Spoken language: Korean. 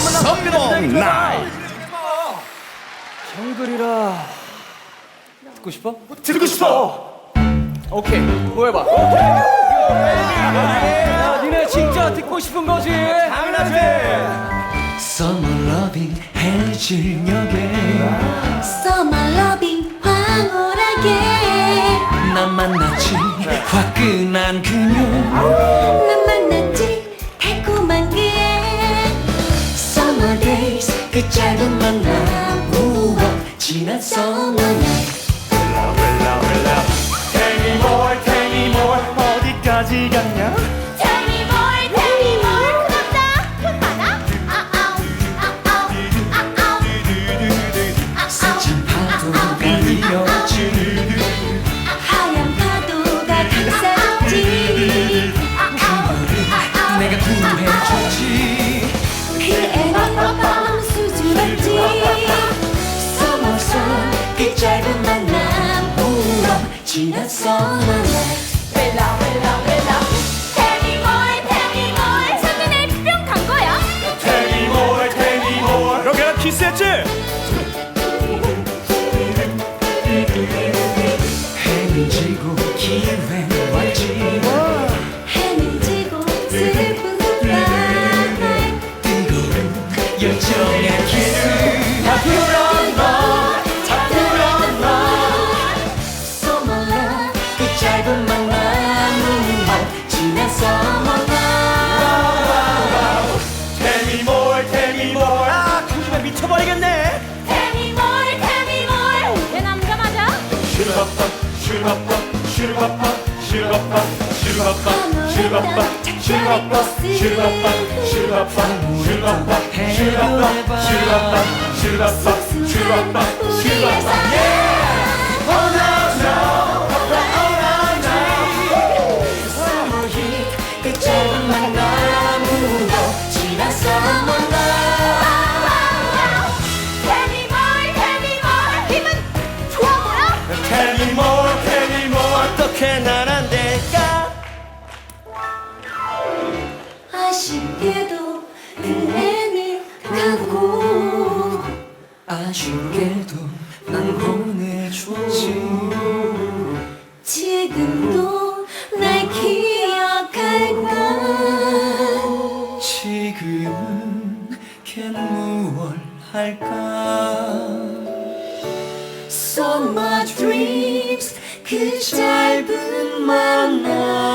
성공. 나이 정글이라 듣고 싶어? 듣고 싶어. 오케이 보여봐. 야 니네 진짜 듣고 싶은 거지? 당연하지. Summer loving 해질녘에. Summer loving 황홀하게. 난 만났지 화끈한 그녀 그 짧은 만남. 우와 지난 썸머 내가 구해줬지 아, 아, 아. 너 걔랑 키스했지 해는 지고 기회 왔지 뜨거운 테니몰 아 궁금해 미쳐버리겠네 Tell me more, tell me more 내 남자 맞아? 슈르바빠 슈르바빠 슈르바빠 슈르바빠 슈르바빠 슈르바빠 슈르바빠 슈르바빠 슈르바빠 슈르바빠 슈르바빠 슈르바빠 슈르바빠 슈르바빠 슈르바빠 Summer 테니몰 테니몰 어떻게 난안 될까? 아쉽게도 그 애는 가고. 아쉽게도 난 보내줬지. 지금도 날 기억할까? 지금은 걔 무얼 할까 so much dreams 그 짧은 만남